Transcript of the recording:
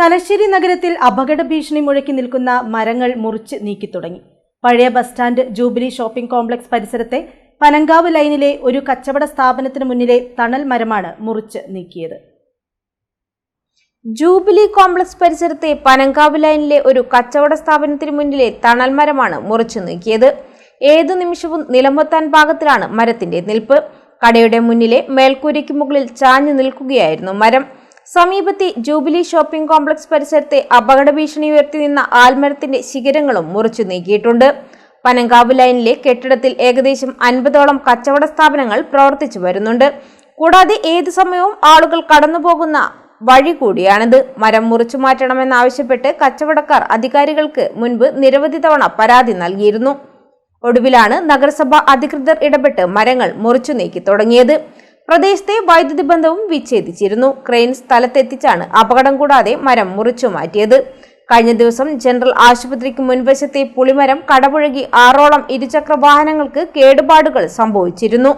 തലശ്ശേരി നഗരത്തിൽ അപകട ഭീഷണി മുഴക്കി നിൽക്കുന്ന മരങ്ങൾ മുറിച്ച് നീക്കി തുടങ്ങി. പഴയ bus stand jubilee shopping complex പരിസരത്തെ പനങ്കാവ് ലൈനിലെ ഒരു കച്ചവട സ്ഥാപനത്തിന് മുന്നിലെ തണൽ മരമാണ് മുറിച്ച് നീക്കിയത്. ജൂബിലി കോംപ്ലക്സ് പരിസരത്തെ പനങ്കാവ് ലൈനിലെ ഒരു കച്ചവട സ്ഥാപനത്തിന് മുന്നിലെ തണൽ മരമാണ് മുറിച്ചു നീക്കിയത്. ഏതു നിമിഷവും നിലമ്പത്താൻ പാകത്തിലാണ് മരത്തിന്റെ നിൽപ്പ്. കടയുടെ മുന്നിലെ മേൽക്കൂരയ്ക്ക് മുകളിൽ ചാഞ്ഞു നിൽക്കുകയായിരുന്നു മരം. സമീപത്തെ ജൂബിലി ഷോപ്പിംഗ് കോംപ്ലക്സ് പരിസരത്തെ അപകട ഭീഷണി ഉയർത്തി നിന്ന ആൽമരത്തിന്റെ ശിഖരങ്ങളും മുറിച്ചു നീക്കിയിട്ടുണ്ട്. പനങ്കാവ് ലൈനിലെ കെട്ടിടത്തിൽ ഏകദേശം അൻപതോളം കച്ചവട സ്ഥാപനങ്ങൾ പ്രവർത്തിച്ചു വരുന്നുണ്ട്. കൂടാതെ ഏത് സമയവും ആളുകൾ കടന്നുപോകുന്ന വഴി കൂടിയാണിത്. മരം മുറിച്ചു മാറ്റണമെന്നാവശ്യപ്പെട്ട് കച്ചവടക്കാർ അധികാരികൾക്ക് മുൻപ് നിരവധി തവണ പരാതി നൽകിയിരുന്നു. ഒടുവിലാണ് നഗരസഭ അധികൃതർ ഇടപെട്ട് മരങ്ങൾ മുറിച്ചു നീക്കി തുടങ്ങിയത്. പ്രദേശത്തെ വൈദ്യുതി ബന്ധവും വിച്ഛേദിച്ചിരുന്നു. ക്രെയിൻ സ്ഥലത്തെത്തിച്ചാണ് അപകടം കൂടാതെ മരം മുറിച്ചു മാറ്റിയത്. കഴിഞ്ഞ ദിവസം ജനറൽ ആശുപത്രിക്ക് മുൻവശത്തെ പുളിമരം കടപുഴകി ആറോളം ഇരുചക്ര വാഹനങ്ങൾക്ക് കേടുപാടുകൾ സംഭവിച്ചിരുന്നു.